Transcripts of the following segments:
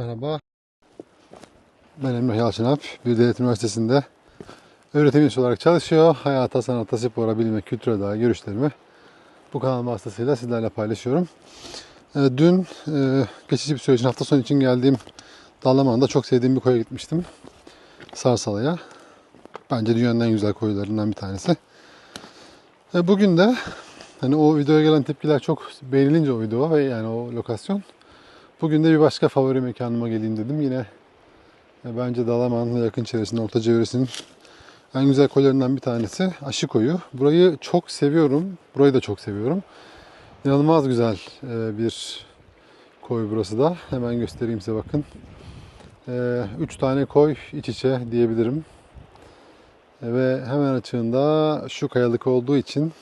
Merhaba. Ben Emre Yalçınalp. Bir devlet üniversitesinde öğretim üyesi olarak çalışıyor. Hayata, sanata, spora, bilime, kültüre dair görüşlerimi bu kanal vasıtasıyla sizlerle paylaşıyorum. Ee, Dün e, geçici bir süre için hafta sonu için geldiğim Dalaman'da çok sevdiğim bir koya gitmiştim. Sarsala'ya. Bence dünyanın en güzel koylarından bir tanesi. E, Bugün de hani o videoya gelen tepkiler çok beğenilince o video ve yani o lokasyon Bugün de bir başka favori mekanıma geleyim dedim. Yine e, bence Dalaman ve yakın çevresinde Ortaca yöresinin en güzel koylarından bir tanesi Aşı Koyu. Burayı çok seviyorum. Burayı da çok seviyorum. İnanılmaz güzel e, bir koy burası da. Hemen göstereyim size bakın. E, Üç tane koy iç içe diyebilirim. Ve hemen açığında şu kayalık olduğu için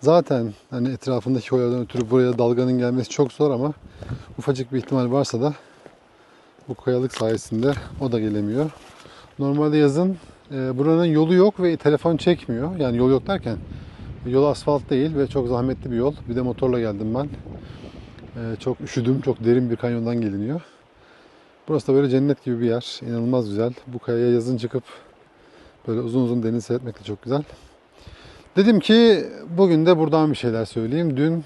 zaten hani etrafındaki koylardan ötürü buraya dalganın gelmesi çok zor ama ufacık bir ihtimal varsa da bu kayalık sayesinde o da gelemiyor. Normalde yazın e, buranın yolu yok ve telefon çekmiyor. Yani yol yok derken yol asfalt değil ve çok zahmetli bir yol. Bir de motorla geldim ben. E, çok üşüdüm. Çok derin bir kanyondan geliniyor. Burası da böyle cennet gibi bir yer. İnanılmaz güzel. Bu kayaya yazın çıkıp böyle uzun uzun deniz seyretmek de çok güzel. Dedim ki bugün de buradan bir şeyler söyleyeyim. Dün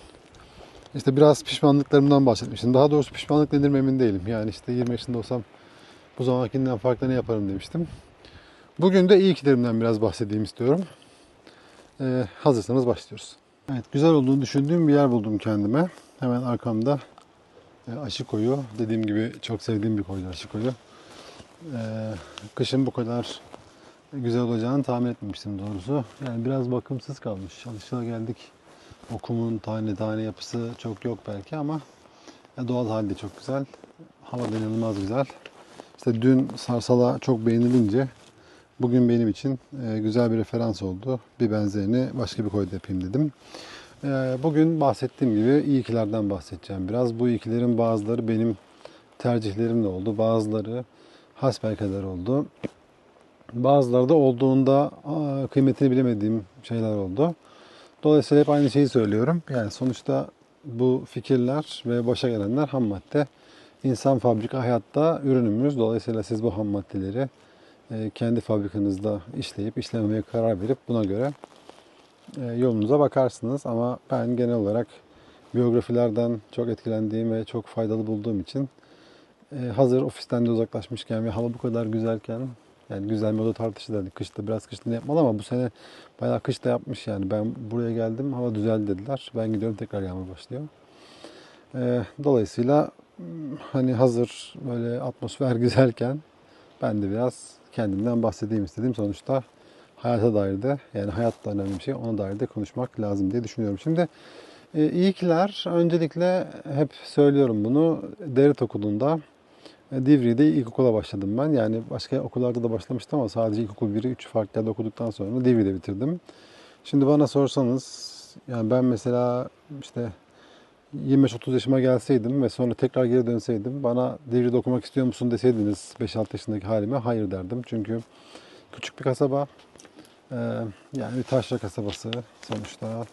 işte biraz pişmanlıklarımdan bahsetmiştim. Daha doğrusu pişmanlık nedir mi emin değilim. Yani işte 20 yaşında olsam bu zamankinden farklı ne yaparım demiştim. Bugün de iyi kilerimden biraz bahsedeyim istiyorum. Ee, hazırsanız başlıyoruz. Evet güzel olduğunu düşündüğüm bir yer buldum kendime. Hemen arkamda e, aşı koyu. Dediğim gibi çok sevdiğim bir koydu aşı koyu. Ee, kışın bu kadar güzel olacağını tahmin etmemiştim doğrusu. Yani biraz bakımsız kalmış. Alışılageldik. O kumun tane tane yapısı çok yok belki ama doğal halde çok güzel. Hava da inanılmaz güzel. İşte dün Sarsala çok beğenilince bugün benim için e, güzel bir referans oldu. Bir benzerini başka bir koyda yapayım dedim. E, Bugün bahsettiğim gibi iyi ikilerden bahsedeceğim biraz. Bu ikilerin bazıları benim tercihlerimle oldu. Bazıları hasbelkader oldu. Bazıları da olduğunda kıymetini bilemediğim şeyler oldu. Dolayısıyla hep aynı şeyi söylüyorum. Yani sonuçta bu fikirler ve başa gelenler ham madde. İnsan fabrika hayatta ürünümüz. Dolayısıyla siz bu ham maddeleri e, kendi fabrikanızda işleyip işlememeye karar verip buna göre e, yolunuza bakarsınız. Ama ben genel olarak biyografilerden çok etkilendiğim ve çok faydalı bulduğum için e, hazır ofisten de uzaklaşmışken ve hava bu kadar güzelken yani güzel mi o da tartışılır. Hani kışta biraz kışta yapmalı ama bu sene bayağı kışta yapmış yani. Ben buraya geldim hava düzeldi dediler. Ben gidiyorum tekrar yağmur başlıyor. Ee, dolayısıyla hmm, hani hazır böyle atmosfer güzelken ben de biraz kendimden bahsedeyim istedim. Sonuçta hayata dair de yani hayat da önemli bir şey. Ona dair de konuşmak lazım diye düşünüyorum. Şimdi e, ilkler öncelikle hep söylüyorum bunu. Devlet okulunda Divri'de ilkokula başladım ben. Yani başka okullarda da başlamıştım ama sadece ilkokul 1'i 3 farklı yerde okuduktan sonra Divri'de bitirdim. Şimdi bana sorsanız yani ben mesela işte 25-30 yaşıma gelseydim ve sonra tekrar geri dönseydim bana Divri'de okumak istiyor musun deseydiniz 5-6 yaşındaki halime hayır derdim. Çünkü küçük bir kasaba e, yani bir taşra kasabası sonuçta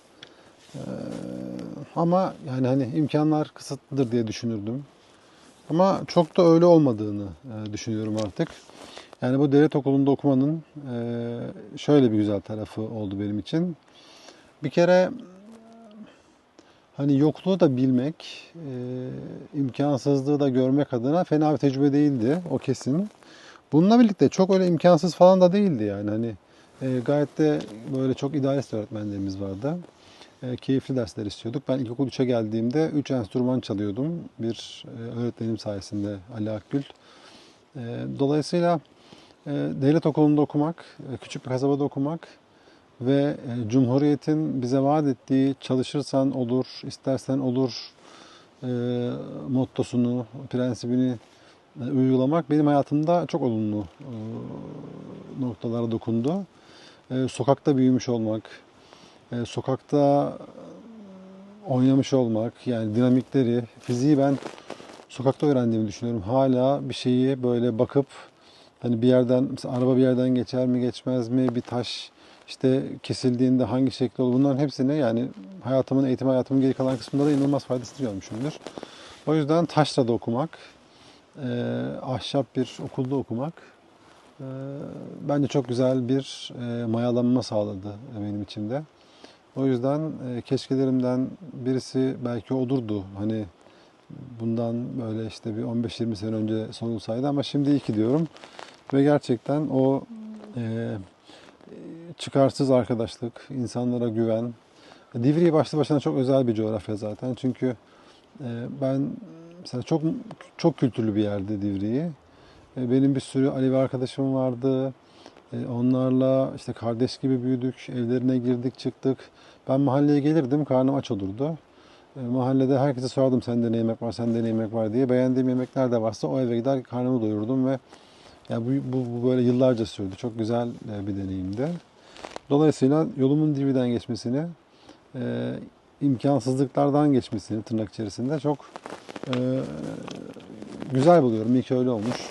E, ama yani hani imkanlar kısıtlıdır diye düşünürdüm. Ama çok da öyle olmadığını e, düşünüyorum artık. Yani bu devlet okulunda okumanın e, şöyle bir güzel tarafı oldu benim için. Bir kere hani yokluğu da bilmek, e, imkansızlığı da görmek adına fena bir tecrübe değildi. O kesin. Bununla birlikte çok öyle imkansız falan da değildi yani. Hani gayet de böyle çok idealist öğretmenlerimiz vardı. E, keyifli dersler istiyorduk. Ben ilkokul 3'e geldiğimde 3 enstrüman çalıyordum. Bir e, öğretmenim sayesinde Ali Akgül. E, dolayısıyla devlet okulunda okumak, küçük bir kasabada okumak ve Cumhuriyet'in bize vaat ettiği çalışırsan olur, istersen olur mottosunu, prensibini uygulamak benim hayatımda çok olumlu e, noktalara dokundu. Sokakta büyümüş olmak, e, sokakta oynamış olmak, yani dinamikleri, fiziği ben sokakta öğrendiğimi düşünüyorum. Hala bir şeyi böyle bakıp hani bir yerden, mesela araba bir yerden geçer mi geçmez mi, bir taş işte kesildiğinde hangi şekli olur bunların hepsini yani hayatımın, eğitim hayatımın geri kalan kısmında da inanılmaz faydasını görmüşümdür. O yüzden taşla da okumak e, ahşap bir okulda okumak e, bence çok güzel bir e, mayalanma sağladı benim içimde. O yüzden e, keşkelerimden birisi belki olurdu. Hani bundan böyle işte bir 15-20 sene önce sorulsaydı ama şimdi iyi ki diyorum. Ve gerçekten o e, çıkarsız arkadaşlık, insanlara güven. Divriği başlı başına çok özel bir coğrafya zaten. Çünkü e, ben mesela çok çok kültürlü bir yerde Divriği. E, benim bir sürü Alevi arkadaşım vardı. E, onlarla işte kardeş gibi büyüdük, evlerine girdik çıktık. Ben mahalleye gelirdim, karnım aç olurdu. E, mahallede herkese sorardım sende ne yemek var, sende ne yemek var diye. Beğendiğim yemekler de varsa o eve gider karnımı doyururdum ve yani bu, bu, bu böyle yıllarca sürdü. Çok güzel e, bir deneyimdi. Dolayısıyla yolumun Divri'den geçmesini, e, imkansızlıklardan geçmesini tırnak içerisinde çok e, güzel buluyorum. İyi ki öyle olmuş.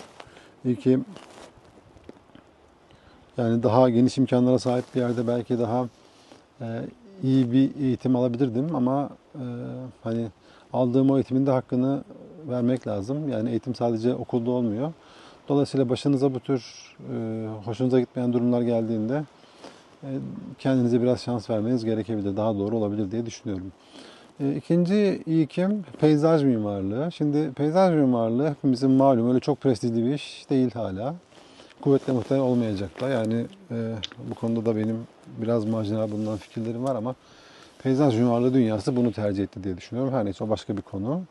İyi ki yani daha geniş imkanlara sahip bir yerde belki daha e, iyi bir eğitim alabilirdim ama e, hani aldığım o eğitimin de hakkını vermek lazım. Yani eğitim sadece okulda olmuyor. Dolayısıyla başınıza bu tür e, hoşunuza gitmeyen durumlar geldiğinde e, kendinize biraz şans vermeniz gerekebilir. Daha doğru olabilir diye düşünüyorum. E, İkinci ilkim peyzaj mimarlığı. Şimdi peyzaj mimarlığı hepimizin malum öyle çok prestijli bir iş değil hala. Kuvvetle muhtemelen olmayacak da. Yani e, bu konuda da benim biraz marjinal bulunan fikirlerim var ama peyzaj mimarlığı dünyası bunu tercih etti diye düşünüyorum. Her neyse o başka bir konu.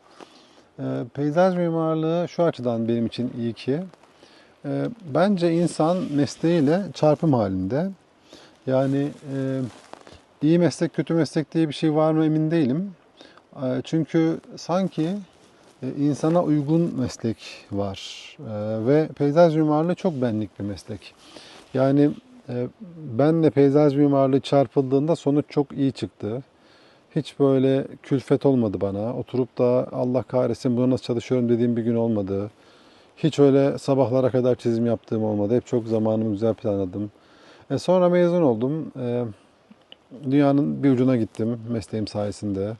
E, peyzaj mimarlığı şu açıdan benim için iyi ki e, bence insan mesleğiyle çarpım halinde. Yani e, iyi meslek kötü meslek diye bir şey var mı emin değilim. E, çünkü sanki insana uygun meslek var E, ve peyzaj mimarlığı çok benlik bir meslek. Yani e, benle peyzaj mimarlığı çarpıldığında sonuç çok iyi çıktı. Hiç böyle külfet olmadı bana. Oturup da Allah kahretsin bunu nasıl çalışıyorum dediğim bir gün olmadı. Hiç öyle sabahlara kadar çizim yaptığım olmadı. Hep çok zamanımı güzel planladım. E sonra mezun oldum. E, dünyanın bir ucuna gittim mesleğim sayesinde.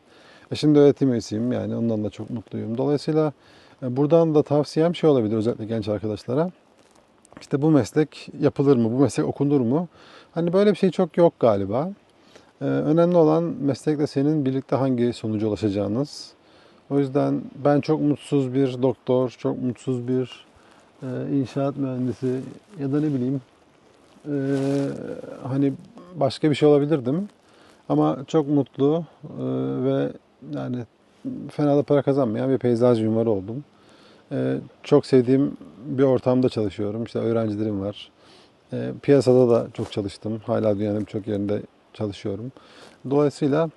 E şimdi öğretim üyesiyim yani ondan da çok mutluyum. Dolayısıyla e, buradan da tavsiyem şey olabilir özellikle genç arkadaşlara. İşte bu meslek yapılır mı? Bu meslek okunur mu? Hani böyle bir şey çok yok galiba. E, önemli olan meslekle senin birlikte hangi sonuca ulaşacağınız. O yüzden ben çok mutsuz bir doktor, çok mutsuz bir inşaat mühendisi ya da ne bileyim hani başka bir şey olabilirdim. Ama çok mutlu ve yani fena da para kazanmayan bir peyzaj mimarı oldum. E, çok sevdiğim bir ortamda çalışıyorum. İşte öğrencilerim var. E, piyasada da çok çalıştım. Hala dünyanın birçok yerinde çalışıyorum. Dolayısıyla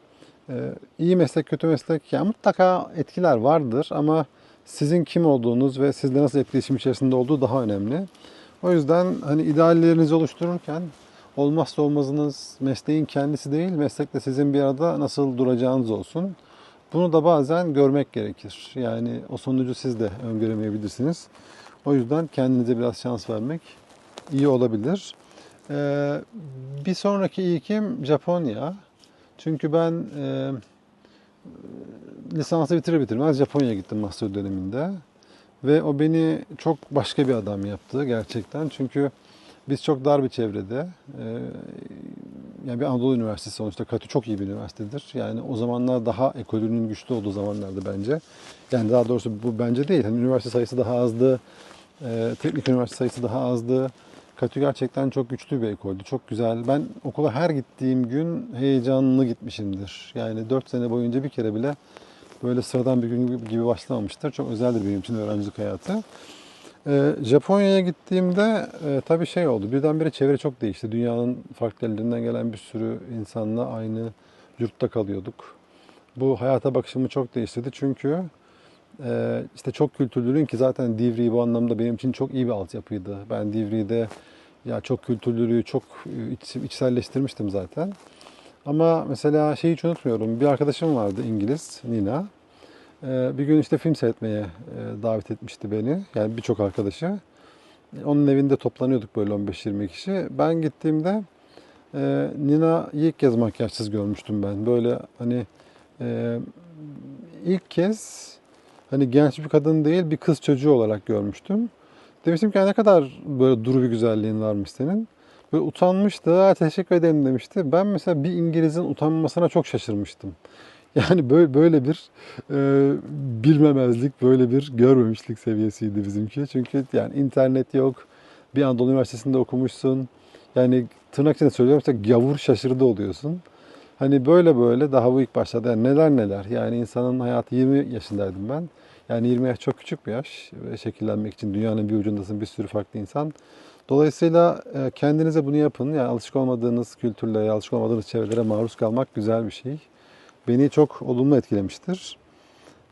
e, iyi meslek, kötü meslek yani mutlaka etkiler vardır ama sizin kim olduğunuz ve sizle nasıl etkileşim içerisinde olduğu daha önemli. O yüzden hani ideallerinizi oluştururken olmazsa olmazınız mesleğin kendisi değil, meslekle sizin bir arada nasıl duracağınız olsun. Bunu da bazen görmek gerekir. Yani o sonucu siz de öngöremeyebilirsiniz. O yüzden kendinize biraz şans vermek iyi olabilir. Ee, bir sonraki ilkim Japonya. Çünkü ben e, lisansı bitirir bitirmez Japonya'ya gittim master döneminde. Ve o beni çok başka bir adam yaptı gerçekten. Çünkü biz çok dar bir çevrede, e, yani bir Anadolu Üniversitesi sonuçta Katü çok iyi bir üniversitedir. Yani o zamanlar daha ekolünün güçlü olduğu zamanlardı bence. Yani daha doğrusu bu bence değil. Hani üniversite sayısı daha azdı, e, teknik üniversite sayısı daha azdı. Katü gerçekten çok güçlü bir ekoldü. Çok güzel. Ben okula her gittiğim gün heyecanlı gitmişimdir. Yani 4 sene boyunca bir kere bile böyle sıradan bir gün gibi başlamamıştır. Çok özeldir benim için öğrencilik hayatı. Ee, Japonya'ya gittiğimde e, tabii şey oldu. Birdenbire çevre çok değişti. Dünyanın farklı yerlerinden gelen bir sürü insanla aynı yurtta kalıyorduk. Bu hayata bakışımı çok değiştirdi. Çünkü e, işte çok kültürlülüğün ki zaten Divri bu anlamda benim için çok iyi bir altyapıydı. Ben Divri'de ya çok kültürlülüğü çok iç, içselleştirmiştim zaten. Ama mesela şeyi hiç unutmuyorum. Bir arkadaşım vardı İngiliz, Nina. Ee, bir gün işte film seyretmeye e, davet etmişti beni. Yani birçok arkadaşı. Onun evinde toplanıyorduk böyle 15-20 kişi. Ben gittiğimde e, Nina'yı ilk kez makyajsız görmüştüm ben. Böyle hani e, ilk kez hani genç bir kadın değil bir kız çocuğu olarak görmüştüm. Demiştim ki "Ya ne kadar böyle duru bir güzelliğin varmış senin. Böyle utanmıştı. "Aa, teşekkür ederim demişti. Ben mesela bir İngiliz'in utanmasına çok şaşırmıştım. Yani böyle, böyle bir e, bilmemezlik, böyle bir görmemişlik seviyesiydi bizimki. Çünkü yani internet yok. Bir Anadolu Üniversitesi'nde okumuşsun. Yani tırnak içinde söylüyorum işte gavur şaşırdı oluyorsun. Hani böyle böyle daha bu ilk başladı. Yani neler neler. Yani insanın hayatı 20 yaşındaydım ben. Yani 20 yaş çok küçük bir yaş. Şekillenmek için dünyanın bir ucundasın bir sürü farklı insan. Dolayısıyla e, kendinize bunu yapın. Yani alışık olmadığınız kültürlere, alışık olmadığınız çevrelere maruz kalmak güzel bir şey. Beni çok olumlu etkilemiştir.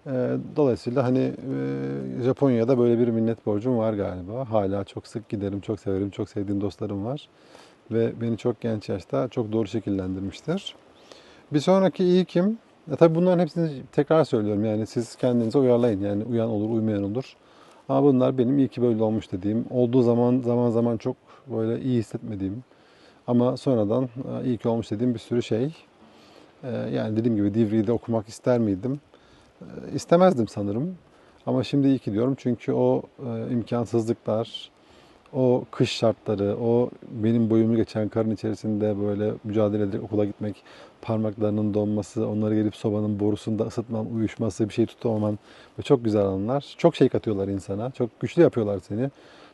E, Dolayısıyla hani e, Japonya'da böyle bir minnet borcum var galiba. Hala çok sık giderim, çok severim, çok sevdiğim dostlarım var. Ve beni çok genç yaşta çok doğru şekillendirmiştir. Bir sonraki iyi kim? Ya tabii bunların hepsini tekrar söylüyorum. Yani siz kendinize uyarlayın. Yani uyan olur, uymayan olur. Ama bunlar benim iyi ki böyle olmuş dediğim, olduğu zaman zaman zaman çok böyle iyi hissetmediğim ama sonradan e, iyi ki olmuş dediğim bir sürü şey. E, Yani dediğim gibi Divri'de okumak ister miydim? E, İstemezdim sanırım. Ama şimdi iyi ki diyorum çünkü o e, imkansızlıklar, o kış şartları, o benim boyumu geçen karın içerisinde böyle mücadele ederek okula gitmek, parmaklarının donması, onları gelip sobanın borusunda ısıtmam, uyuşması, bir şey tutamaman ve çok güzel anlar. Çok şey katıyorlar insana, çok güçlü yapıyorlar seni.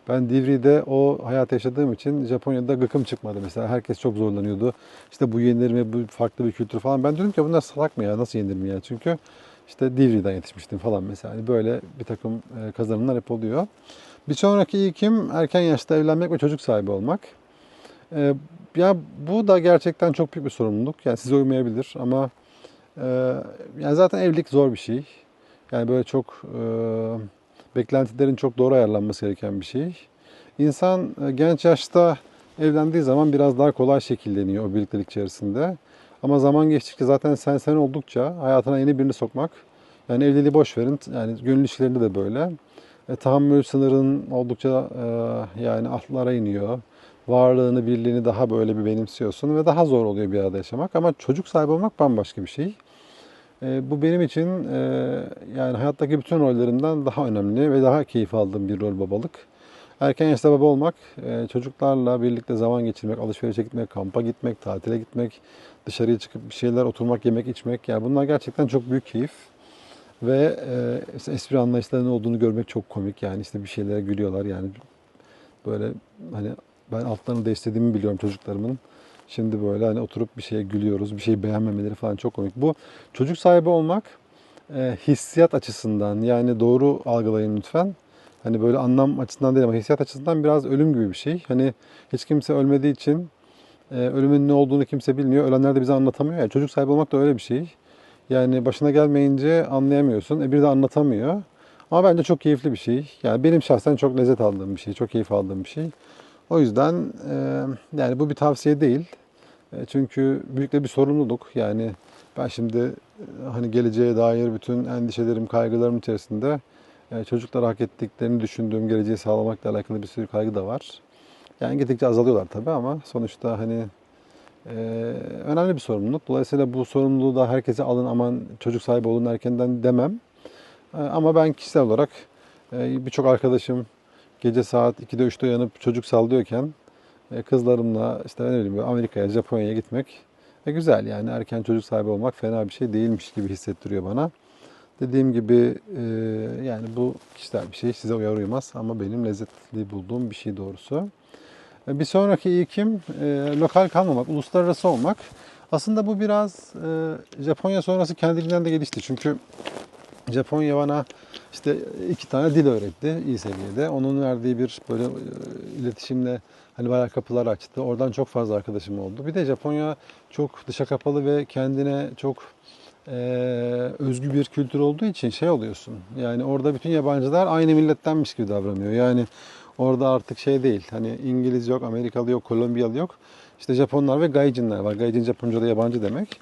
Ben Divri'de o hayat yaşadığım için Japonya'da gıkım çıkmadı mesela. Herkes çok zorlanıyordu. İşte bu yenir mi, bu farklı bir kültür falan. Ben diyorum ki bunlar salak mı ya, nasıl yenir mi ya? Çünkü işte Divri'den yetişmiştim falan mesela. Hani böyle bir takım e, kazanımlar hep oluyor. Bir sonraki ilkim erken yaşta evlenmek ve çocuk sahibi olmak. Ee, ya bu da gerçekten çok büyük bir sorumluluk. Yani size uymayabilir ama e, yani zaten evlilik zor bir şey. Yani böyle çok e, beklentilerin çok doğru ayarlanması gereken bir şey. İnsan e, genç yaşta evlendiği zaman biraz daha kolay şekilleniyor o birliktelik içerisinde. Ama zaman geçtikçe zaten sen sen oldukça hayatına yeni birini sokmak. Yani evliliği boş verin. Yani gönül ilişkilerinde de böyle. E, tahammül sınırın oldukça e, yani altlara iniyor. Varlığını, birliğini daha böyle bir benimsiyorsun ve daha zor oluyor bir arada yaşamak. Ama çocuk sahibi olmak bambaşka bir şey. E, bu benim için e, yani hayattaki bütün rollerimden daha önemli ve daha keyif aldığım bir rol babalık. Erken yaşta baba olmak, e, çocuklarla birlikte zaman geçirmek, alışverişe gitmek, kampa gitmek, tatile gitmek, dışarıya çıkıp bir şeyler oturmak, yemek, içmek. Yani bunlar gerçekten çok büyük keyif. Ve e, espri anlayışlarının olduğunu görmek çok komik. Yani işte bir şeylere gülüyorlar yani böyle hani ben altlarını değiştirdiğimi biliyorum çocuklarımın. Şimdi böyle hani oturup bir şeye gülüyoruz, bir şeyi beğenmemeleri falan çok komik. Bu çocuk sahibi olmak e, hissiyat açısından yani doğru algılayın lütfen. Hani böyle anlam açısından değil ama hissiyat açısından biraz ölüm gibi bir şey. Hani hiç kimse ölmediği için e, ölümün ne olduğunu kimse bilmiyor. Ölenler de bize anlatamıyor. Yani çocuk sahibi olmak da öyle bir şey. Yani başına gelmeyince anlayamıyorsun. E bir de anlatamıyor. Ama bence çok keyifli bir şey. Yani benim şahsen çok lezzet aldığım bir şey, çok keyif aldığım bir şey. O yüzden e, yani bu bir tavsiye değil. E, çünkü büyük de bir sorumluluk. Yani ben şimdi e, hani geleceğe dair bütün endişelerim, kaygılarım içerisinde e, çocuklara hak ettiklerini düşündüğüm geleceği sağlamakla alakalı bir sürü kaygı da var. Yani gittikçe azalıyorlar tabii ama sonuçta hani ee, önemli bir sorumluluk. Dolayısıyla bu sorumluluğu da herkese alın aman çocuk sahibi olun erkenden demem. Ee, ama ben kişisel olarak e, birçok arkadaşım gece saat 2'de 3'te uyanıp çocuk sallıyorken e, kızlarımla işte ne bileyim Amerika'ya, Japonya'ya gitmek e, güzel yani erken çocuk sahibi olmak fena bir şey değilmiş gibi hissettiriyor bana. Dediğim gibi e, yani bu kişisel bir şey size uyar uymaz ama benim lezzetli bulduğum bir şey doğrusu. Bir sonraki ilkim e, lokal kalmamak, uluslararası olmak. Aslında bu biraz e, Japonya sonrası kendiliğinden de gelişti. Çünkü Japonya bana işte iki tane dil öğretti iyi seviyede. Onun verdiği bir böyle e, iletişimle hani bayağı kapılar açtı. Oradan çok fazla arkadaşım oldu. Bir de Japonya çok dışa kapalı ve kendine çok e, özgü bir kültür olduğu için şey oluyorsun. Yani orada bütün yabancılar aynı millettenmiş gibi davranıyor. Yani Orada artık şey değil. Hani İngiliz yok, Amerikalı yok, Kolombiyalı yok. İşte Japonlar ve Gaijinler var. Gaijin Japonca'da yabancı demek.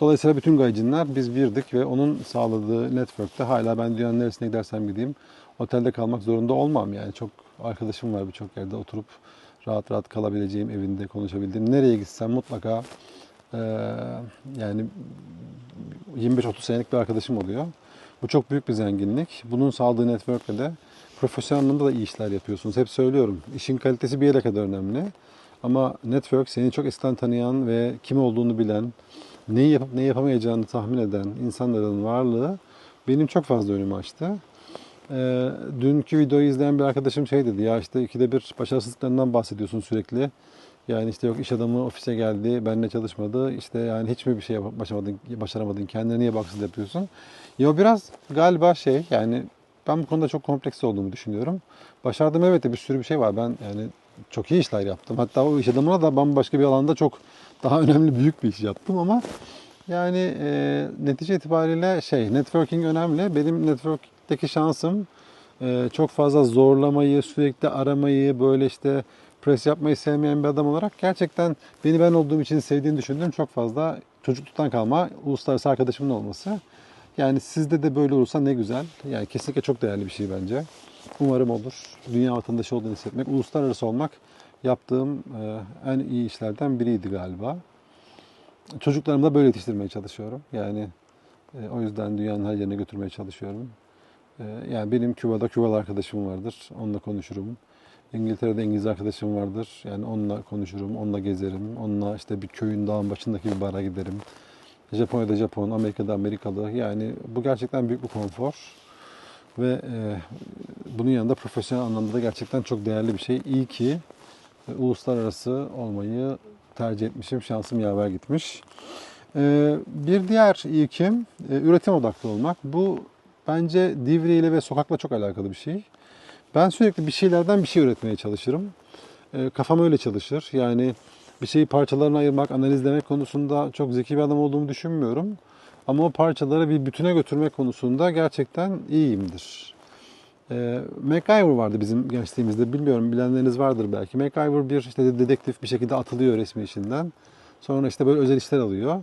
Dolayısıyla bütün Gaijinler biz birdik ve onun sağladığı network'te hala ben dünyanın neresine gidersem gideyim otelde kalmak zorunda olmam yani. Çok arkadaşım var birçok yerde oturup rahat rahat kalabileceğim, evinde konuşabildiğim. Nereye gitsem mutlaka e, yani 25-30 senelik bir arkadaşım oluyor. Bu çok büyük bir zenginlik. Bunun sağladığı network'le de profesyonel anlamda da iyi işler yapıyorsunuz. Hep söylüyorum. İşin kalitesi bir yere kadar önemli. Ama network seni çok eskiden tanıyan ve kim olduğunu bilen, neyi yapıp neyi yapamayacağını tahmin eden insanların varlığı benim çok fazla önümü açtı. Ee, dünkü videoyu izleyen bir arkadaşım şey dedi ya işte ikide bir başarısızlıklarından bahsediyorsun sürekli. Yani işte yok iş adamı ofise geldi, benimle çalışmadı. İşte yani hiç mi bir şey başaramadın, başaramadın, kendine niye baksız yapıyorsun? Ya biraz galiba şey yani ben bu konuda çok kompleks olduğumu düşünüyorum. Başardığım evet de bir sürü bir şey var. Ben yani çok iyi işler yaptım. Hatta o iş adamına da bambaşka bir alanda çok daha önemli büyük bir iş yaptım ama yani e, netice itibariyle şey networking önemli. Benim network'teki şansım e, çok fazla zorlamayı, sürekli aramayı, böyle işte pres yapmayı sevmeyen bir adam olarak gerçekten beni ben olduğum için sevdiğini düşündüğüm çok fazla çocukluktan kalma uluslararası arkadaşımın olması. Yani sizde de böyle olursa ne güzel. Yani kesinlikle çok değerli bir şey bence. Umarım olur. Dünya vatandaşı olduğunu hissetmek, uluslararası olmak yaptığım e, en iyi işlerden biriydi galiba. Çocuklarımı da böyle yetiştirmeye çalışıyorum. Yani e, o yüzden dünyanın her yerine götürmeye çalışıyorum. E, yani benim Küba'da Kübalı arkadaşım vardır. Onunla konuşurum. İngiltere'de İngiliz arkadaşım vardır. Yani onunla konuşurum, onunla gezerim. Onunla işte bir köyün dağın başındaki bir bara giderim. Japonya'da Japon, Amerika'da Amerikalı. Yani bu gerçekten büyük bir konfor. Ve e, bunun yanında profesyonel anlamda da gerçekten çok değerli bir şey. İyi ki e, uluslararası olmayı tercih etmişim. Şansım yaver gitmiş. E, bir diğer ilkim e, üretim odaklı olmak. Bu bence Divri ile ve sokakla çok alakalı bir şey. Ben sürekli bir şeylerden bir şey üretmeye çalışırım. E, kafam öyle çalışır. Yani bir şeyi parçalarına ayırmak, analizlemek konusunda çok zeki bir adam olduğumu düşünmüyorum. Ama o parçaları bir bütüne götürmek konusunda gerçekten iyiyimdir. E, MacGyver vardı bizim gençliğimizde. Bilmiyorum bilenleriniz vardır belki. MacGyver bir işte dedektif bir şekilde atılıyor resmi işinden. Sonra işte böyle özel işler alıyor.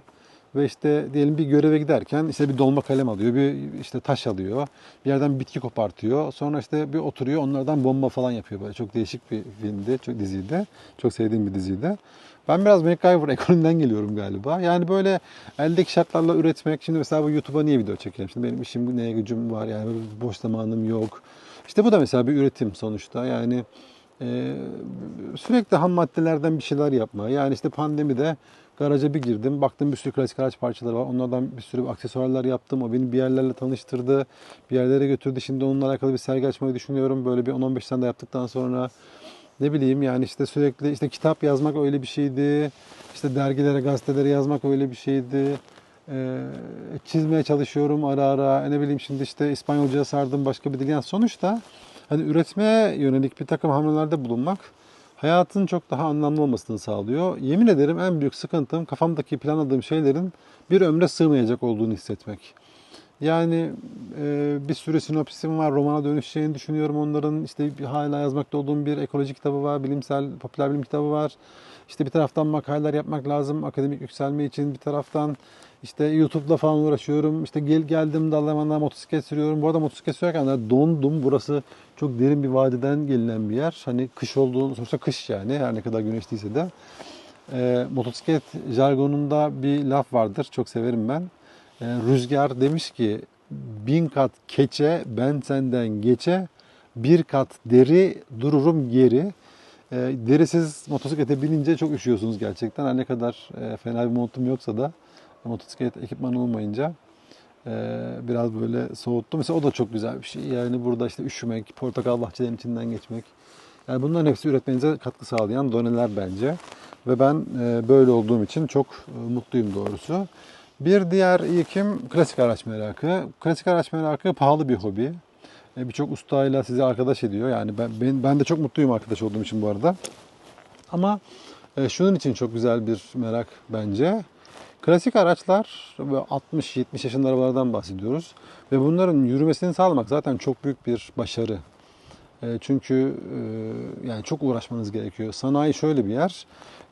Ve işte diyelim bir göreve giderken işte bir dolma kalem alıyor, bir işte taş alıyor, bir yerden bitki kopartıyor. Sonra işte bir oturuyor onlardan bomba falan yapıyor böyle. Çok değişik bir filmdi, çok diziydi. Çok sevdiğim bir diziydi. Ben biraz MacGyver ekolünden geliyorum galiba. Yani böyle eldeki şartlarla üretmek. Şimdi mesela bu YouTube'a niye video çekelim? Şimdi benim işim neye gücüm var yani boş zamanım yok. İşte bu da mesela bir üretim sonuçta. Yani e, sürekli ham maddelerden bir şeyler yapma. Yani işte pandemide garaja bir girdim. Baktım bir sürü klasik araç parçaları var. Onlardan bir sürü aksesuarlar yaptım. O beni bir yerlerle tanıştırdı. Bir yerlere götürdü. Şimdi onunla alakalı bir sergi açmayı düşünüyorum. Böyle bir 10-15 tane de yaptıktan sonra ne bileyim yani işte sürekli işte kitap yazmak öyle bir şeydi. İşte dergilere, gazetelere yazmak öyle bir şeydi. Ee, çizmeye çalışıyorum ara ara. Ne bileyim şimdi işte İspanyolcaya sardım başka bir dil. Yani sonuçta hani üretmeye yönelik bir takım hamlelerde bulunmak hayatın çok daha anlamlı olmasını sağlıyor. Yemin ederim en büyük sıkıntım kafamdaki planladığım şeylerin bir ömre sığmayacak olduğunu hissetmek. Yani e, bir sürü sinopsisim var, romana dönüşeceğini düşünüyorum onların. İşte hala yazmakta olduğum bir ekoloji kitabı var, bilimsel, popüler bilim kitabı var. İşte bir taraftan makaleler yapmak lazım akademik yükselme için. Bir taraftan işte YouTube'la falan uğraşıyorum. İşte gel geldim Dalaman'da motosiklet sürüyorum. Bu arada motosiklet sürerken de dondum. Burası çok derin bir vadiden gelinen bir yer. Hani kış olduğunu, sonuçta kış yani her ne kadar güneşliyse de. E, motosiklet jargonunda bir laf vardır. Çok severim ben. E, Rüzgar demiş ki bin kat keçe ben senden geçe bir kat deri dururum geri. E, derisiz motosiklete binince çok üşüyorsunuz gerçekten. Her ne kadar e, fena bir montum yoksa da motosiklet ekipmanı olmayınca e, biraz böyle soğuttu. Mesela o da çok güzel bir şey. Yani burada işte üşümek, portakal bahçelerinin içinden geçmek. Yani bunların hepsi üretmenize katkı sağlayan doneler bence. Ve ben e, böyle olduğum için çok e, mutluyum doğrusu. Bir diğer ilkim klasik araç merakı. Klasik araç merakı pahalı bir hobi. Birçok ustayla sizi arkadaş ediyor. Yani ben, ben, ben de çok mutluyum arkadaş olduğum için bu arada. Ama şunun için çok güzel bir merak bence. Klasik araçlar ve 60-70 yaşında arabalardan bahsediyoruz. Ve bunların yürümesini sağlamak zaten çok büyük bir başarı. E, Çünkü e, yani çok uğraşmanız gerekiyor. Sanayi şöyle bir yer.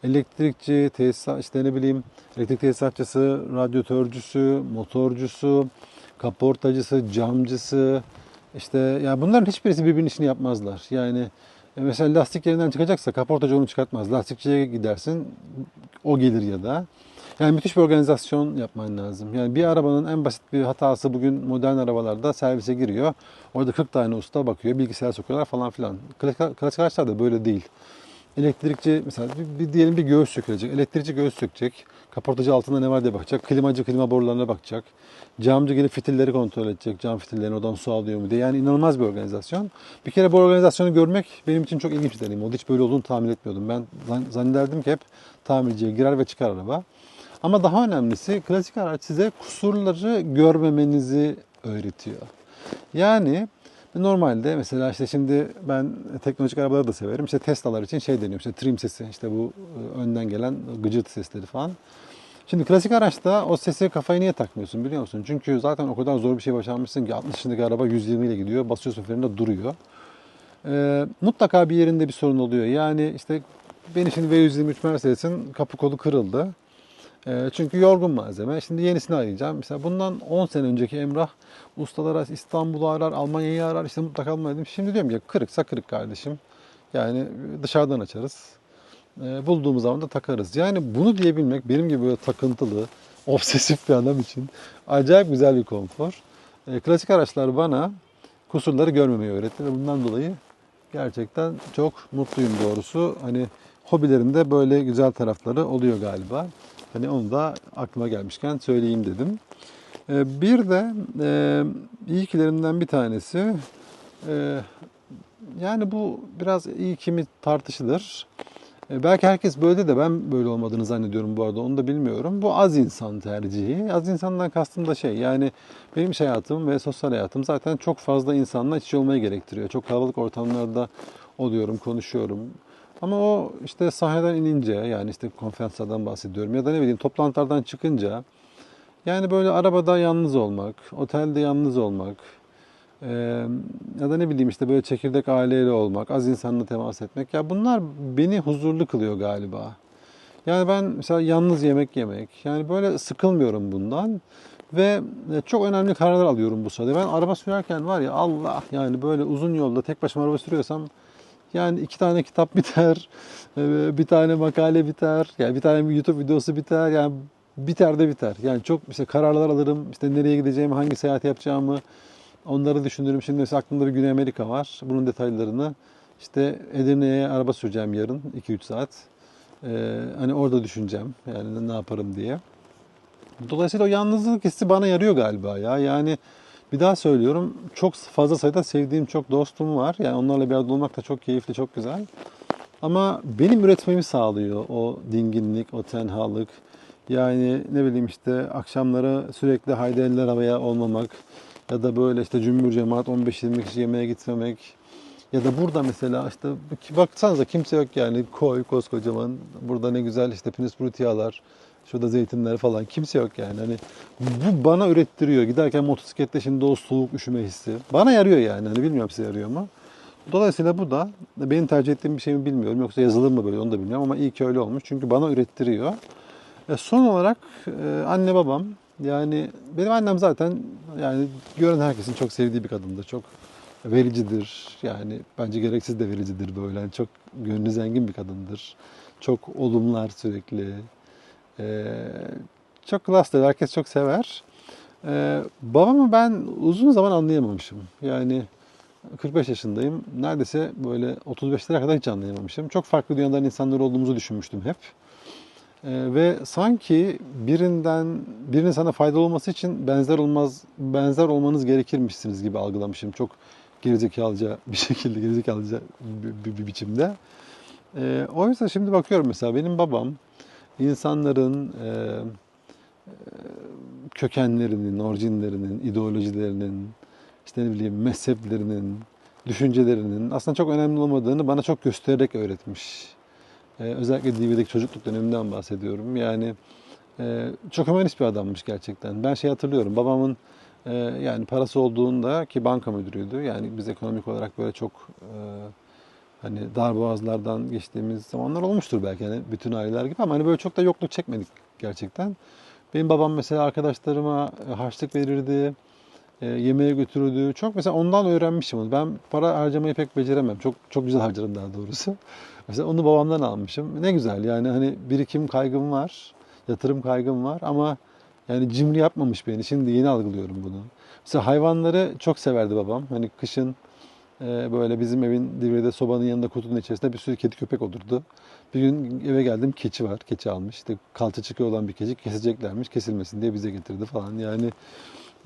Elektrikçi, tesisat, işte ne bileyim elektrik tesisatçısı, radyatörcüsü, motorcusu, kaportacısı, camcısı, işte yani bunların hiçbirisi birbirinin işini yapmazlar. Yani e, mesela lastik yerinden çıkacaksa kaportacı onu çıkartmaz. Lastikçiye gidersin, o gelir ya da. Yani müthiş bir organizasyon yapman lazım. Yani bir arabanın en basit bir hatası bugün modern arabalarda servise giriyor. Orada 40 tane usta bakıyor, bilgisayar sokuyorlar falan filan. Klasik, klasik araçlarda böyle değil. Elektrikçi mesela bir, bir diyelim bir göğüs sökülecek. Elektrikçi göğüs sökecek. Kaportacı altında ne var diye bakacak. Klimacı klima borularına bakacak. Camcı gelip fitilleri kontrol edecek. Cam fitillerini oradan su alıyor mu diye. Yani inanılmaz bir organizasyon. Bir kere bu organizasyonu görmek benim için çok ilginç bir deneyim oldu. Hiç böyle olduğunu tahmin etmiyordum. Ben zan- zannederdim ki hep tamirciye girer ve çıkar araba. Ama daha önemlisi klasik araç size kusurları görmemenizi öğretiyor. Yani normalde mesela işte şimdi ben teknolojik arabaları da severim. İşte Tesla'lar için şey deniyorum işte trim sesi işte bu e, önden gelen gıcırtı sesleri falan. Şimdi klasik araçta o sesi kafayı niye takmıyorsun biliyor musun? Çünkü zaten o kadar zor bir şey başarmışsın ki 60 yaşındaki araba 120 ile gidiyor. Basıyorsun frene duruyor. Ee, mutlaka bir yerinde bir sorun oluyor. Yani işte benim şimdi V123 Mercedes'in kapı kolu kırıldı. Ee, çünkü yorgun malzeme. Şimdi yenisini arayacağım. Mesela bundan 10 sene önceki Emrah ustalara İstanbul'u arar, Almanya'yı arar. işte mutlaka almalıydım. Şimdi diyorum ya kırıksa kırık kardeşim. Yani dışarıdan açarız. Ee, bulduğumuz zaman da takarız. Yani bunu diyebilmek benim gibi böyle takıntılı, obsesif bir adam için acayip güzel bir konfor. Ee, klasik araçlar bana kusurları görmemeyi öğretti ve bundan dolayı gerçekten çok mutluyum doğrusu. Hani hobilerimde böyle güzel tarafları oluyor galiba. Hani onu da aklıma gelmişken söyleyeyim dedim. Ee, Bir de e, iyi kilerinden bir tanesi e, yani bu biraz iyi kimi tartışılır. E, Belki herkes böyle de ben böyle olmadığını zannediyorum bu arada onu da bilmiyorum. Bu az insan tercihi. Az insandan kastım da şey yani benim iş hayatım ve sosyal hayatım zaten çok fazla insanla iç olmayı gerektiriyor. Çok kalabalık ortamlarda oluyorum, konuşuyorum. Ama o işte sahneden inince yani işte konferanslardan bahsediyorum ya da ne bileyim toplantılardan çıkınca yani böyle arabada yalnız olmak, otelde yalnız olmak, ee, ya da ne bileyim işte böyle çekirdek aileyle olmak, az insanla temas etmek. Ya bunlar beni huzurlu kılıyor galiba. Yani ben mesela yalnız yemek yemek. Yani böyle sıkılmıyorum bundan. Ve e, çok önemli kararlar alıyorum bu sırada. Ben araba sürerken var ya Allah yani böyle uzun yolda tek başıma araba sürüyorsam yani iki tane kitap biter, e, bir tane makale biter, yani bir tane YouTube videosu biter. Yani biter de biter. Yani çok işte kararlar alırım. İşte nereye gideceğimi, hangi seyahat yapacağımı, Onları düşünürüm. Şimdi mesela aklımda bir Güney Amerika var. Bunun detaylarını işte Edirne'ye araba süreceğim yarın 2-3 saat. Ee, hani orada düşüneceğim. Yani ne yaparım diye. Dolayısıyla o yalnızlık hissi bana yarıyor galiba ya. Yani bir daha söylüyorum. Çok fazla sayıda sevdiğim çok dostum var. Yani onlarla bir arada olmak da çok keyifli, çok güzel. Ama benim üretmemi sağlıyor o dinginlik, o tenhalık. Yani ne bileyim işte akşamları sürekli haydi eller havaya olmamak. Ya da böyle işte cümbür cemaat 15-20 kişi yemeğe gitmemek. Ya da burada mesela işte baksanıza kimse yok yani koy koskocaman. Burada ne güzel işte Pinus Brutialar, şurada zeytinler falan kimse yok yani. Hani bu bana ürettiriyor. Giderken motosiklette şimdi o soğuk üşüme hissi. Bana yarıyor yani. Hani bilmiyorum size yarıyor mu? Dolayısıyla bu da benim tercih ettiğim bir şey mi bilmiyorum. Yoksa yazılır mı böyle onu da bilmiyorum ama iyi ki öyle olmuş. Çünkü bana ürettiriyor. E son olarak e, anne babam yani benim annem zaten yani gören herkesin çok sevdiği bir kadındır. Çok vericidir. Yani bence gereksiz de vericidir böyle. Yani çok gönlü zengin bir kadındır. Çok olumlar sürekli. Ee, çok klastır. Herkes çok sever. Ee, babamı ben uzun zaman anlayamamışım. Yani 45 yaşındayım. Neredeyse böyle 35'lere kadar hiç anlayamamışım. Çok farklı dünyadan insanlar olduğumuzu düşünmüştüm hep. Ee, ve sanki birinden birinin sana faydalı olması için benzer olmaz benzer olmanız gerekirmişsiniz gibi algılamışım. Çok gerizekalıca bir şekilde gerizekalıca bir, bir, bir biçimde. Ee, o yüzden şimdi bakıyorum mesela benim babam insanların e, e, kökenlerinin, orijinlerinin, ideolojilerinin, işte ne bileyim mezheplerinin, düşüncelerinin aslında çok önemli olmadığını bana çok göstererek öğretmiş. Ee, özellikle DV'deki çocukluk döneminden bahsediyorum. Yani e, çok hümanist bir adammış gerçekten. Ben şey hatırlıyorum. Babamın e, yani parası olduğunda ki banka müdürüydü. Yani biz ekonomik olarak böyle çok e, hani dar boğazlardan geçtiğimiz zamanlar olmuştur belki. Yani bütün aileler gibi ama hani böyle çok da yokluk çekmedik gerçekten. Benim babam mesela arkadaşlarıma e, harçlık verirdi. E, yemeğe götürürdü. Çok mesela ondan öğrenmişim onu. Ben para harcamayı pek beceremem. Çok çok güzel harcarım daha doğrusu. Mesela onu babamdan almışım. Ne güzel yani hani birikim kaygım var. Yatırım kaygım var ama yani cimri yapmamış beni. Şimdi yeni algılıyorum bunu. Mesela hayvanları çok severdi babam. Hani kışın e, böyle bizim evin Divri'de sobanın yanında kutunun içerisinde bir sürü kedi köpek olurdu. Bir gün eve geldim keçi var. Keçi almış. İşte kalça çıkıyor olan bir keçi keseceklermiş. Kesilmesin diye bize getirdi falan. Yani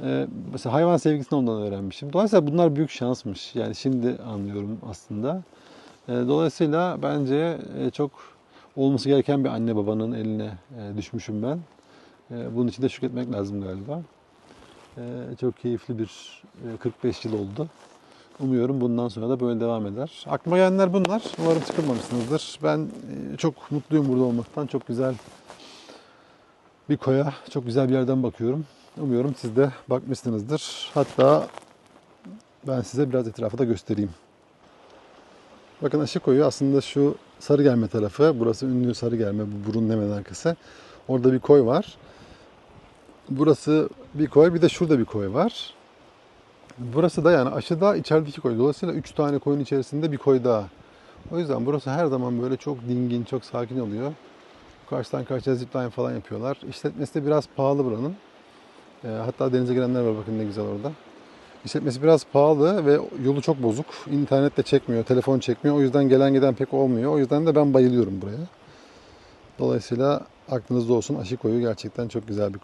e, mesela hayvan sevgisini ondan öğrenmişim. Dolayısıyla bunlar büyük şansmış. Yani şimdi anlıyorum aslında. E, dolayısıyla bence e, çok olması gereken bir anne babanın eline e, düşmüşüm ben. E, bunun için de şükretmek lazım galiba. E, çok keyifli bir e, 45 yıl oldu. Umuyorum bundan sonra da böyle devam eder. Aklıma gelenler bunlar. Umarım sıkılmamışsınızdır. Ben e, çok mutluyum burada olmaktan. Çok güzel bir koya, çok güzel bir yerden bakıyorum. Umuyorum siz de bakmışsınızdır. Hatta ben size biraz etrafı da göstereyim. Bakın aşı koyu aslında şu sarı gelme tarafı. Burası ünlü sarı gelme, bu burun hemen arkası. Orada bir koy var. Burası bir koy, bir de şurada bir koy var. Burası da yani aşıda içerideki koy. Dolayısıyla 3 tane koyun içerisinde bir koy daha. O yüzden burası her zaman böyle çok dingin, çok sakin oluyor. Karşıdan karşıya zipline falan yapıyorlar. İşletmesi de biraz pahalı buranın. E, hatta denize girenler var bakın ne güzel orada. İşletmesi biraz pahalı ve yolu çok bozuk. İnternet de çekmiyor, telefon çekmiyor. O yüzden gelen giden pek olmuyor. O yüzden de ben bayılıyorum buraya. Dolayısıyla aklınızda olsun Aşık Koyu gerçekten çok güzel bir